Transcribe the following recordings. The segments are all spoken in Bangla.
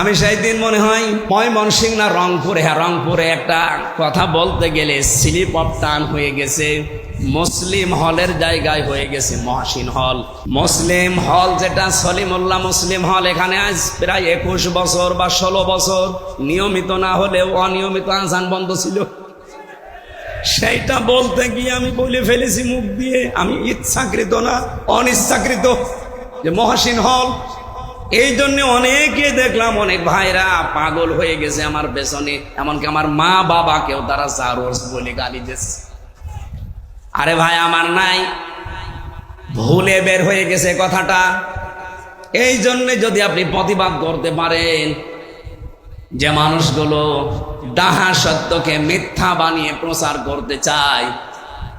আমি সেই দিন মনে হয় ময়মনসিং না রংপুরে হ্যাঁ রংপুরে একটা কথা বলতে গেলে স্লিপ অফ টান হয়ে গেছে, মুসলিম হলের জায়গায় হয়ে গেছে মহাসিন হল। মুসলিম হল যেটা সলিমুল্লাহ মুসলিম হল এখানে আজ প্রায় একুশ বছর বা ষোলো বছর নিয়মিত না হলেও অনিয়মিত আজান বন্ধ ছিল। সেইটা বলতে গিয়ে আমি বলে ফেলেছি মুখ দিয়ে, আমি ইচ্ছাকৃত না, অনিচ্ছাকৃত যে মহাসিন হল এই জন্য অনেকে দেখলাম, অনেক ভাইরা পাগল হয়ে গেছে আমার পেছনে। এমনকি আমার মা বাবাকেও তারা জারোস বলে গালি দিয়েছে। আরে ভাই, আমার নাই। ভুলে বের হয়ে গেছে কথাটা। এই জন্যে যদি আপনি প্রতিবাদ করতে পারেন, যে মানুষগুলো ডাহা সত্যকে মিথ্যা বানিয়ে প্রচার করতে চায়,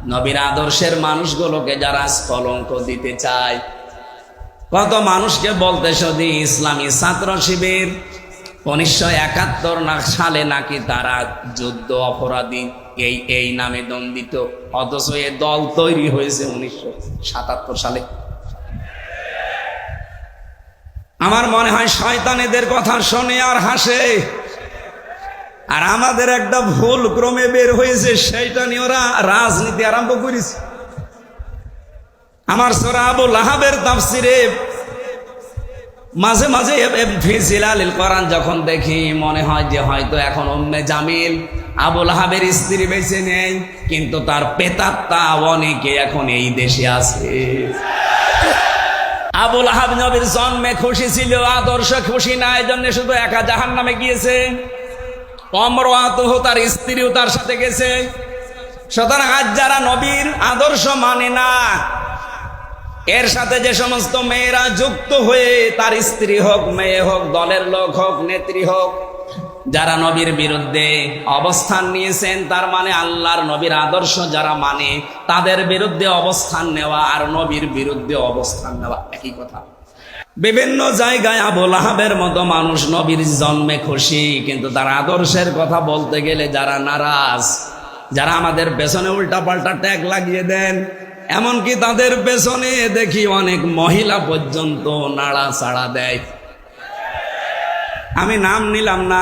নবীর আদর্শের মানুষগুলোকে যারা কলঙ্ক দিতে চায় কত মানুষকে বলতে শুধু ইসলামী ছাত্র শিবির? উনিশশো একাত্তর সালে নাকি তারা যুদ্ধ অপরাধী এই এই নামে দণ্ডিত। অথচ এ দল তৈরি হয়েছে উনিশশো সাতাত্তর সালে। আমার মনে হয় শয়তান এদের কথা শোনে আর হাসে। আর আমাদের একটা ভুল ক্রমে বের হয়েছে, সেইটা নিয়ে ওরা রাজনীতি আরম্ভ করেছে। আমার সোরা আবু লাহাবের তাফসিরে মাঝে মাঝে ফিজিলাল কোরআন যখন দেখি মনে হয় যে হয়তো এখন উম্মে জামিল আবুল হাবের স্ত্রী বেঁচে নেই, কিন্তু তার পেতাত্তা অনেকে এখন এই দেশে আছে। আবুল আহাব নবীর জন্মে খুশি ছিল, আদর্শ খুশি না এই জন্য শুধু একা জাহান নামে গিয়েছে। অমরাতহ তার স্ত্রীও তার সাথে গেছে। সুতরাং আজ যারা নবীর আদর্শ মানে না এর সাথে যে সমস্ত মেয়েরা যুক্ত হয়ে তার স্ত্রী হোক, মেয়ে হোক, দলের লোক হোক, নেত্রী হোক, যারা নবীর বিরুদ্ধে অবস্থান নিয়েছেন, তার মানে আল্লাহর নবীর আদর্শ যারা মানে তাদের বিরুদ্ধে অবস্থান নেওয়া আর নবীর বিরুদ্ধে অবস্থান নেওয়া একই কথা। বিভিন্ন জায়গায় আবুল আহাবের মতো মানুষ নবীর জন্মে খুশি, কিন্তু তার আদর্শের কথা বলতে গেলে যারা নারাজ, যারা আমাদের পেছনে উল্টা পাল্টা ট্যাগ লাগিয়ে দেন এমনকি তাদের পেছনে দেখি অনেক মহিলা পর্যন্ত নাড়া চাড়া দেয়। আমি নাম নিলাম না।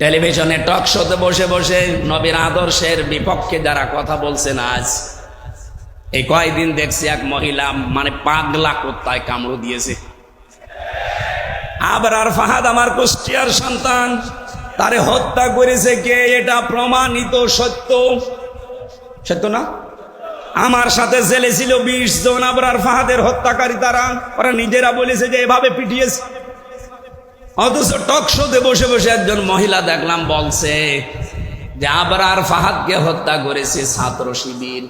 টেলিভিশনে টক শোতে বসে বসে নবীর আদর্শের বিপক্ষে যারা কথা বলছেন আজ, এই কয়দিন দেখছি এক মহিলা মানে পাগলা কোত্তায় কামড় দিয়েছে। আবার আর ফাহাদ আমার কুষ্টিয়ার সন্তান, তারে হত্যা করেছে কে এটা প্রমাণিত সত্য? সত্য না? আমার সাথে জেলে ছিল বিশ জন আবরার ফাহাদের হত্যাকারী তারা। ওরা নিজেরা বলেছে যে এভাবে পিটিয়েছে। অথচ টক শোতে বসে বসে একজন মহিলা দেখলাম বলছে যে আবরার ফাহাদকে হত্যা করেছে ছাত্র শিবির।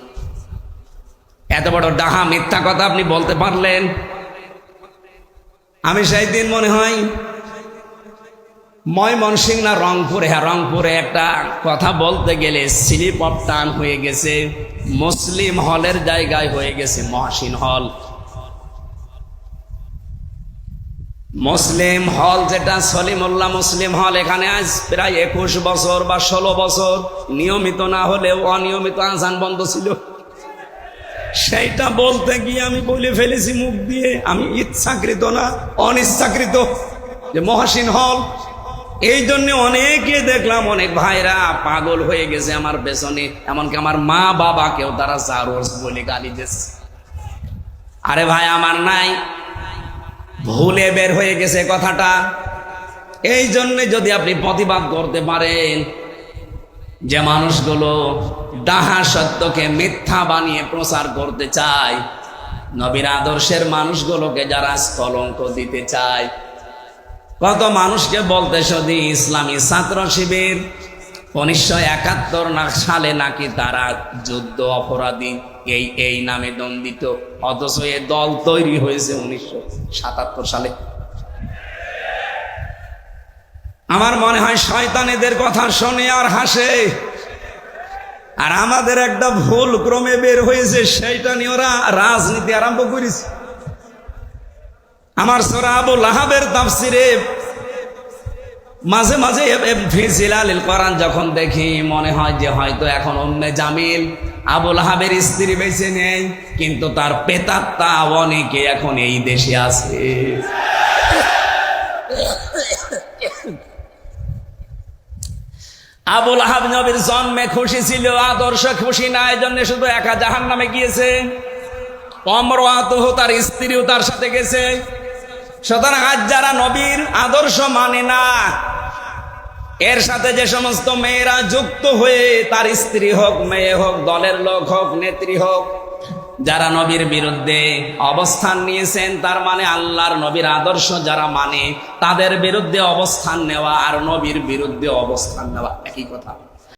এত বড় ডাহা মিথ্যা কথা আপনি বলতে পারলেন। আমি সেই দিন মনে হয় ময়মনসিং না রংপুরে? হ্যাঁ রংপুরে একটা কথা বলতে গেলে স্লিপ অফ টান হয়ে গেছে, মুসলিম হলের জায়গায় হয়ে গেছে মহাসিন হল। মুসলিম হল যেটা সলিমুল্লাহ মুসলিম হল এখানে আজ প্রায় একুশ বছর বা ষোলো বছর নিয়মিত না হলেও অনিয়মিত আজান বন্ধ ছিল। সেইটা বলতে গিয়ে আমি বলে ফেলেছি মুখ দিয়ে, আমি ইচ্ছাকৃত না, অনিচ্ছাকৃত যে মহাসিন হল এই জন্য অনেকে দেখলাম, অনেক ভাইরা পাগল হয়ে গেছে আমার পেছনে। এমনকি আমার মা বাবাকেও তারা জারোস বলে গালি দিয়েছে আরে ভাই, আমার নাই। ভুলে বের হয়ে গেছে কথাটা। এই জন্যে যদি আপনি প্রতিবাদ করতে পারেন, যে মানুষগুলো ডাহা সত্যকে মিথ্যা বানিয়ে প্রচার করতে চায় নবীর আদর্শের মানুষগুলোকে যারা কলঙ্ক দিতে চায় কত মানুষকে বলতে শুধু ইসলামী ছাত্র শিবির? উনিশশো একাত্তর সালে নাকি তারা যুদ্ধ অপরাধী এই এই নামে দণ্ডিত। অথচ এ দল তৈরি হয়েছে উনিশশো সাতাত্তর সালে। আমার মনে হয় শয়তান এদের কথা শোনে আর হাসে। আর আমাদের একটা ভুল ক্রমে বের হয়েছে, সেইটা নিয়ে ওরা রাজনীতি আরম্ভ করেছে। আমার সোরা আবু লাহাবের তাফসিরে মাঝে মাঝে ফিজিলাল করান যখন দেখি মনে হয় যে হয়তো এখন অন্য জামিল আবুল হাবের স্ত্রী বেঁচে নেই, কিন্তু তার পেতাত্তা অনেকে এখন এই দেশে আছে। আবুল হাব নবীর জন্মে খুশি ছিল, আদর্শ খুশি না এই জন্য শুধু একা জাহান নামে গিয়েছে। অমর আতহ তার স্ত্রীও তার সাথে গেছে। সুতরাং আজ যারা নবীর আদর্শ মানে না, এর সাথে যে সমস্ত মেয়েরা যুক্ত হয়ে তার স্ত্রী হোক, মেয়ে হোক, দলের লোক হোক, নেত্রী হোক, যারা নবীর বিরুদ্ধে অবস্থান নিয়েছেন, তার মানে আল্লাহর নবীর আদর্শ যারা মানে তাদের বিরুদ্ধে অবস্থান নেওয়া আর নবীর বিরুদ্ধে অবস্থান নেওয়া একই কথা।